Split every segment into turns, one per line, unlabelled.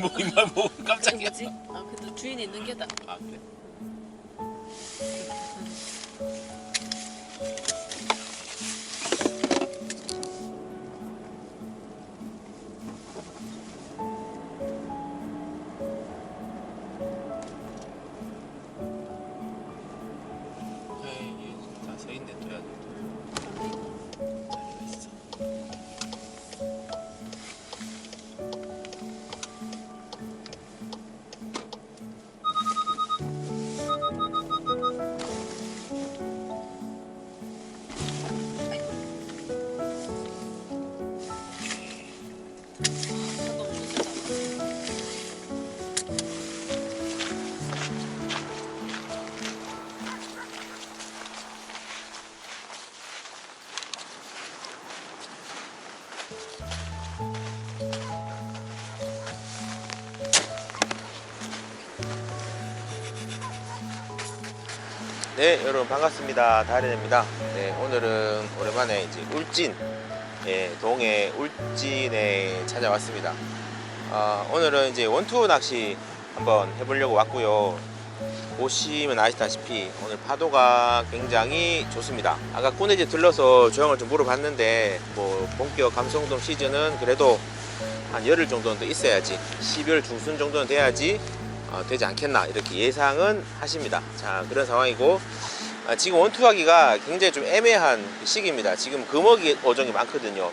뭐 이말 뭐 깜짝이야.
뭐지? 아 근데 주인이 있는 게다.
아 그래. 네,
여러분 반갑습니다. 다리입니다. 네, 오늘은 오랜만에 이제 울진, 예, 동해 울진에 찾아왔습니다. 아, 오늘은 이제 원투 낚시 한번 해보려고 왔고요. 보시면 아시다시피 오늘 파도가 굉장히 좋습니다. 아까 꾸내지 들러서 조형을 좀 물어봤는데 뭐 본격 감성돔 시즌은 그래도 한 열흘 정도는 더 있어야지 12월 중순 정도는 돼야지 어, 되지 않겠나 이렇게 예상은 하십니다. 자 그런 상황이고 아, 지금 원투하기가 굉장히 좀 애매한 시기입니다. 지금 금어기 어종이 많거든요.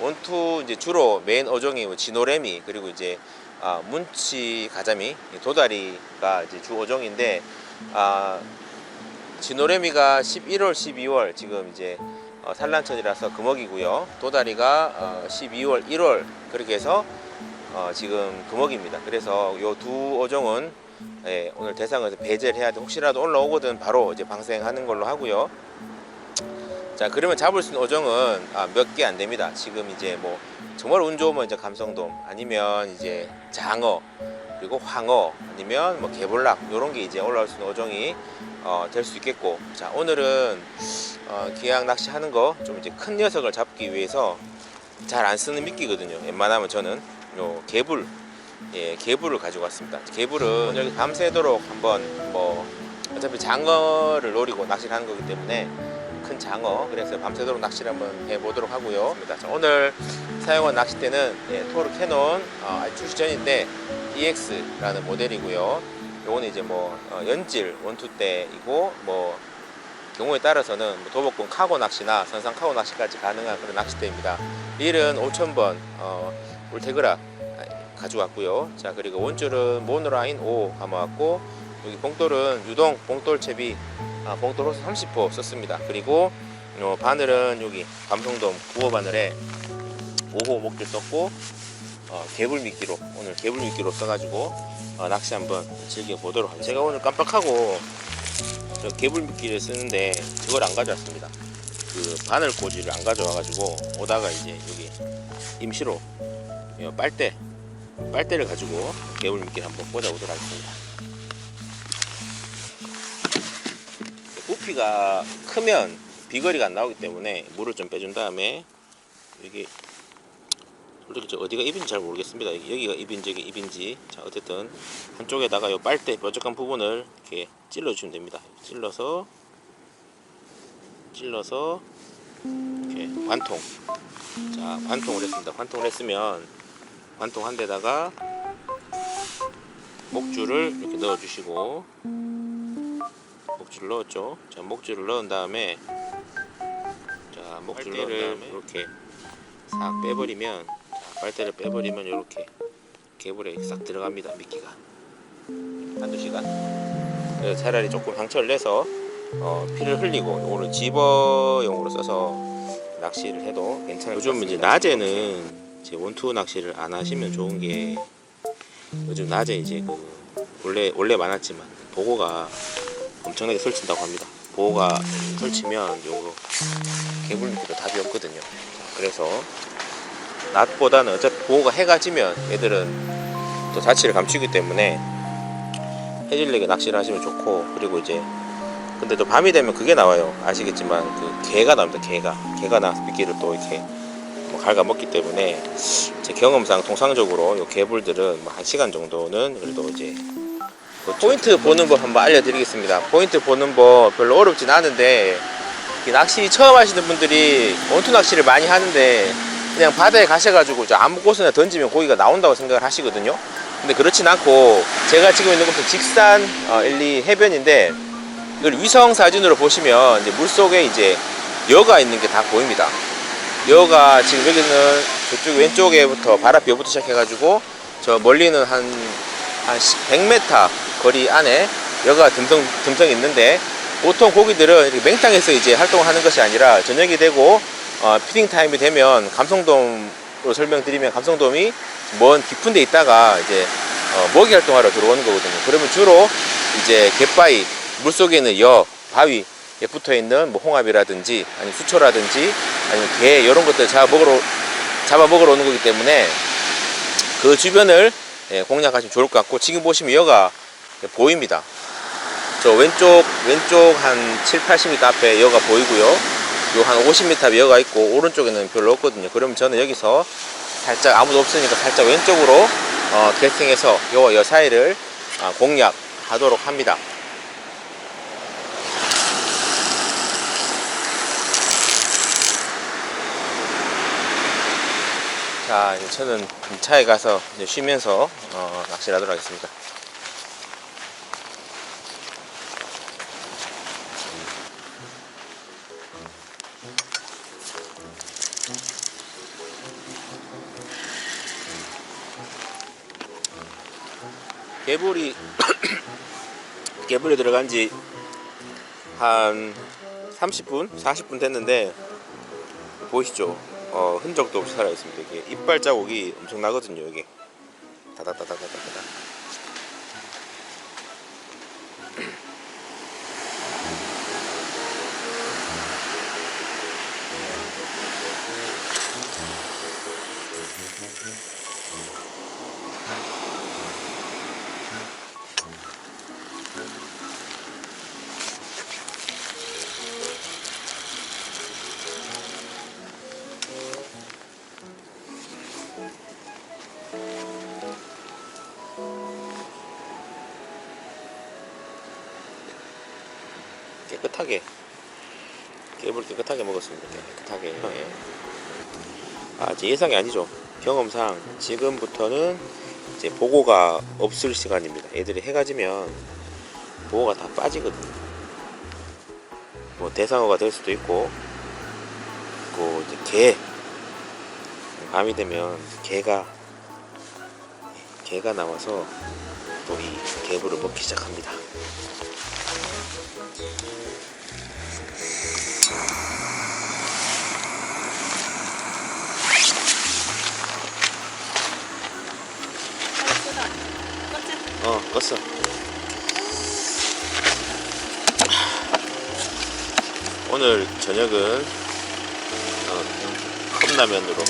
원투 이제 주로 메인 어종이 뭐 진노래미 그리고 이제 아, 문치 가자미 도다리가 이제 주 어종인데 아, 진노래미가 11월 12월 지금 이제 어, 산란철이라서 금어기고요. 도다리가 어, 12월 1월 그렇게 해서 어, 지금 금어기입니다. 그래서 요두 어종은 예, 오늘 대상에서 배제를 해야 돼. 혹시라도 올라오거든 바로 이제 방생하는 걸로 하고요. 자, 그러면 잡을 수 있는 어종은 아, 몇 개 안 됩니다. 지금 이제 뭐 정말 운 좋으면 이제 감성돔 아니면 이제 장어 그리고 황어 아니면 뭐 개볼락 이런 게 이제 올라올 수 있는 어종이 어, 될 수 있겠고 자 오늘은 어, 기약 낚시 하는 거 좀 이제 큰 녀석을 잡기 위해서 잘 안 쓰는 미끼거든요. 웬만하면 저는 요 개불 예, 개불을 가지고 왔습니다. 개불은 여기 밤새도록 한번 뭐 어차피 장어를 노리고 낚시를 하는 거기 때문에 큰 장어 그래서 밤새도록 낚시를 한번 해보도록 하고요. 자, 오늘 사용한 낚싯대는 예, 토르 캐논 어, 아직 출시 전인데 EX라는 모델이고요. 요거는 이제 뭐 어, 연질 원투대이고 뭐 경우에 따라서는 뭐 도복군 카고 낚시나 선상 카고 낚시까지 가능한 그런 낚싯대입니다. 릴은 5,000번 어, 울테그라 가져왔고요. 자 그리고 원줄은 모노라인 5 감아왔고 여기 봉돌은 유동 봉돌 채비 아, 봉돌 호스 30호 썼습니다. 그리고 어, 바늘은 여기 감성돔 9호 바늘에 5호 목줄 썼고 어, 개불 미끼로 오늘 개불 미끼로 써가지고 어, 낚시 한번 즐겨 보도록 하겠습니다. 제가 오늘 깜빡하고 저 개불 미끼를 쓰는데 그걸 안 가져왔습니다. 그 바늘 꽂이를 안 가져와가지고 오다가 이제 여기 임시로 이 빨대 빨대를 가지고 개불 미끼를 한번 꽂아보도록 하겠습니다. 부피가 크면 비거리가 안 나오기 때문에 물을 좀 빼준 다음에 여기 솔직히 저 어디가 입인지 잘 모르겠습니다. 여기- 여기가 입인지 여기 입인지 자 어쨌든 한쪽에다가 요 빨대 뾰족한 부분을 이렇게 찔러 주시면 됩니다. 찔러서 찔러서 이렇게 관통 자 관통을 했습니다. 관통을 했으면 관통 한 데다가 목줄을 이렇게 넣어 주시고. 목줄을 넣었죠. 자 목줄을 넣은 다음에 자 목줄을 넣은 다음에 이렇게 싹 빼버리면 자, 빨대를 빼버리면 이렇게 개불에 싹 들어갑니다 미끼가. 한두 시간. 그래서 차라리 조금 상처를 내서 어, 피를 흘리고 오늘 집어용으로 써서 낚시를 해도 괜찮을 요즘 이제 낮에는 이제 원투 낚시를 안 하시면 좋은 게 요즘 낮에 이제 그 원래 원래 많았지만 보고가 엄청나게 설친다고 합니다. 보고가 설치면 요거 개불 미끼도 답이 없거든요. 자, 그래서 낮보다는 어차피 보호가 해가 지면 애들은 또 자취를 감추기 때문에 해질녘에 낚시를 하시면 좋고 그리고 이제 근데 또 밤이 되면 그게 나와요 아시겠지만 그 개가 나옵니다 개가 개가 나와서 미끼를 또 이렇게 뭐 갉아먹기 때문에 제 경험상 통상적으로 요 개불들은 뭐 1시간 정도는 그래도 이제 포인트 보는 법 한번 알려드리겠습니다. 포인트 보는 법 별로 어렵진 않은데 이 낚시 처음 하시는 분들이 원투 낚시를 많이 하는데 그냥 바다에 가셔가지고 저 아무 곳에나 던지면 고기가 나온다고 생각을 하시거든요. 근데 그렇진 않고 제가 지금 있는 곳은 직산 어, 1, 2 해변인데 이걸 위성 사진으로 보시면 이제 물 속에 이제 여가 있는 게 다 보입니다. 여가 지금 여기는 저쪽 왼쪽에부터 바라비어부터 시작해가지고 저 멀리는 한, 한 100m 거리 안에 여가 듬성, 듬성 있는데 보통 고기들은 이렇게 맹탕에서 이제 활동을 하는 것이 아니라 저녁이 되고 어, 피딩 타임이 되면 감성돔으로 설명드리면 감성돔이 먼 깊은 데 있다가 이제 어, 먹이 활동하러 들어오는 거거든요. 그러면 주로 이제 갯바위, 물 속에 있는 여, 바위에 붙어 있는 뭐 홍합이라든지 아니면 수초라든지 아니면 게 이런 것들 잡아 먹으러 잡아 먹으러 오는 거기 때문에 그 주변을 예, 공략하시면 좋을 것 같고 지금 보시면 여가 보입니다. 저 왼쪽 왼쪽 한 7, 80m 앞에 여가 보이고요. 요 한 50m 앞에 여가 있고 오른쪽에는 별로 없거든요. 그러면 저는 여기서 살짝 아무도 없으니까 살짝 왼쪽으로 어, 계승해서 여와 여 사이를 아, 공략하도록 합니다. 자, 이제 저는 차에 가서 이제 쉬면서 어, 낚시를 하도록 하겠습니다. 개불이 개불이 들어간 지 한 30분, 40분 됐는데 보이시죠? 어, 흔적도 없이 살아 있습니다. 이게 이빨 자국이 엄청 나거든요. 여기 다다다다다다다. 깨끗하게 깨물 깨끗하게 먹었습니다. 깨끗하게. 예. 아, 제 예상이 아니죠. 경험상 지금부터는 이제 보고가 없을 시간입니다. 애들이 해가 지면 보고가 다 빠지거든요. 뭐 대상어가 될 수도 있고, 그 이제 개 밤이 되면 개가 개가 나와서 또 이 개불을 먹기 시작합니다. 어, 껐어. 오늘 저녁은 어, 컵라면으로.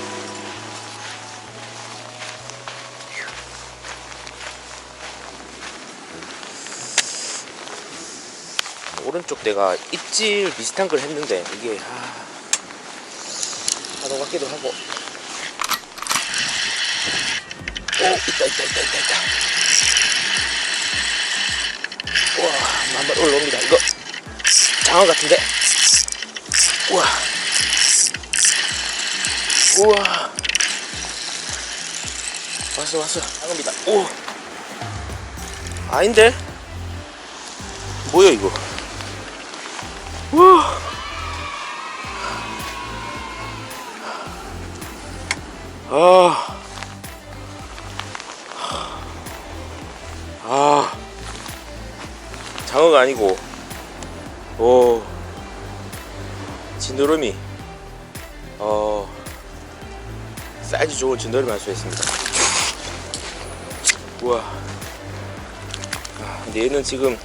오른쪽 내가 입질 비슷한 걸 했는데 이게 아, 하도 같기도 하고. 오 있다 있다 있다 있다 있다 우와 한번 올라옵니다. 이거 장어 같은데? 우와. 우와. 왔어 왔어. 장어입니다. 오 아닌데? 뭐야 이거? 우와. 아 아, 장어가 아니고, 오, 진도름이, 어, 사이즈 좋은 진도름이 발수했습니다. 우와. 아, 근데 얘는 지금,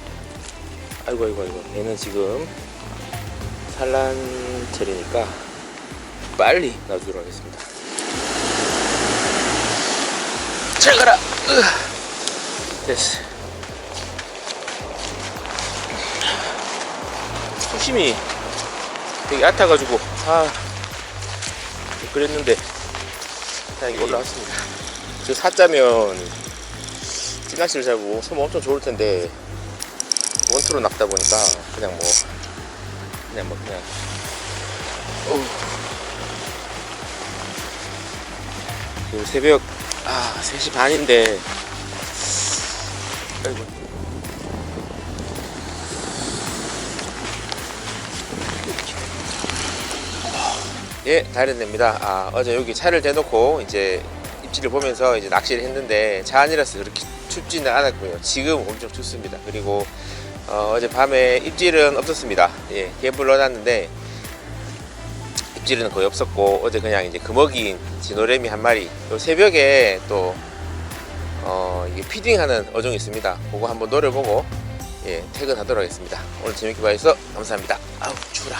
아이고, 아이고, 아이고, 얘는 지금 산란철이니까 빨리 놔두도록 하겠습니다. 잘 가라! 으. 됐어. 수심이 되게 얕아가지고. 아 그랬는데. 그냥 이거 올라왔습니다. 그 사자면 찌낚시를 잡고 소모 엄청 좋을 텐데 원투로 낚다 보니까 그냥 뭐 그냥 뭐 그냥. 어우. 그 새벽 아 3시 반인데. 아이고 예, 다이렌입니다. 아, 어제 여기 차를 대놓고 이제 입지를 보면서 이제 낚시를 했는데 차 안이라서 그렇게 춥지는 않았고요. 지금 엄청 춥습니다. 그리고 어, 제 밤에 입질은 없었습니다. 예, 갭을 넣어놨는데 입질은 거의 없었고 어제 그냥 이제 금어기인 진노래미 한 마리. 또 새벽에 또 어, 이게 피딩하는 어종이 있습니다. 그거 한번 노려보고 예, 퇴근하도록 하겠습니다. 오늘 재밌게 봐주셔서 감사합니다. 아우 추워라.